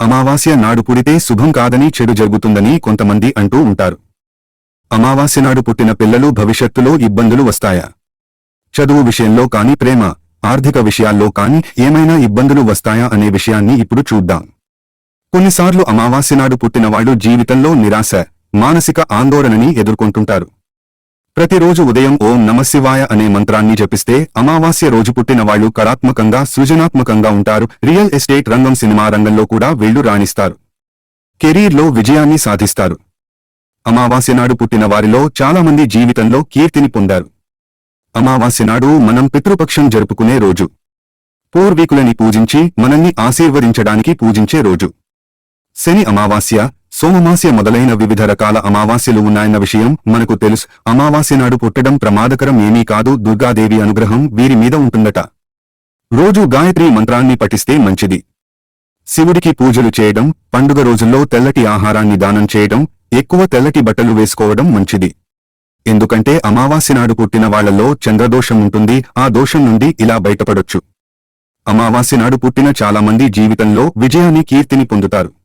అమావాస్య నాడు పుడితే శుభం కాదని చెడు జరుగుతుందని కొంతమంది అంటూ ఉంటారు. అమావాస్య నాడు పుట్టిన పిల్లలు భవిష్యత్తులో ఇబ్బందులు వస్తాయా? చదువు విషయంలో కాని ప్రేమ ఆర్థిక విషయాల్లో కాని ఏమైనా ఇబ్బందులు వస్తాయా అనే విషయాన్ని ఇప్పుడు చూద్దాం. కొన్నిసార్లు అమావాస్య నాడు పుట్టినవాడు జీవితంలో నిరాశ మానసిక ఆందోళనని ఎదుర్కొంటుంటారు. ప్రతిరోజు ఉదయం ఓం నమశివాయ అనే మంత్రాన్ని జపిస్తే అమావాస్య రోజు పుట్టిన వాళ్ళు కళాత్మకంగా సృజనాత్మకంగా ఉంటారు. రియల్ ఎస్టేట్ రంగం సినిమా రంగంలో కూడా వీళ్ళు రాణిస్తారు. కెరీర్లో విజయాన్ని సాధిస్తారు. అమావాస్య నాడు పుట్టిన వారిలో చాలామంది జీవితంలో కీర్తిని పొందారు. అమావాస్య నాడు మనం పితృపక్షం జరుపుకునే రోజు. పూర్వీకులని పూజించి మనల్ని ఆశీర్వదించడానికి పూజించే రోజు. శని అమావాస్య సోమమాస్య మొదలైన వివిధ రకాల అమావాస్యలు ఉన్నాయన్న విషయం మనకు తెలుసు. అమావాస్య నాడు పుట్టడం ప్రమాదకరం ఏమీ కాదు. దుర్గాదేవి అనుగ్రహం వీరి మీద ఉంటుందట. రోజు గాయత్రి మంత్రాన్ని పఠిస్తే మంచిది. శివుడికి పూజలు చేయడం పండుగ రోజుల్లో తెల్లటి ఆహారాన్ని దానం చేయడం ఎక్కువ తెల్లటి బట్టలు వేసుకోవడం మంచిది. ఎందుకంటే అమావాస్య నాడు పుట్టిన వాళ్ళలో చంద్రదోషం ఉంటుంది. ఆ దోషం నుండి ఇలా బయటపడొచ్చు. అమావాస్య నాడు పుట్టిన చాలామంది జీవితంలో విజయాన్ని కీర్తిని పొందుతారు.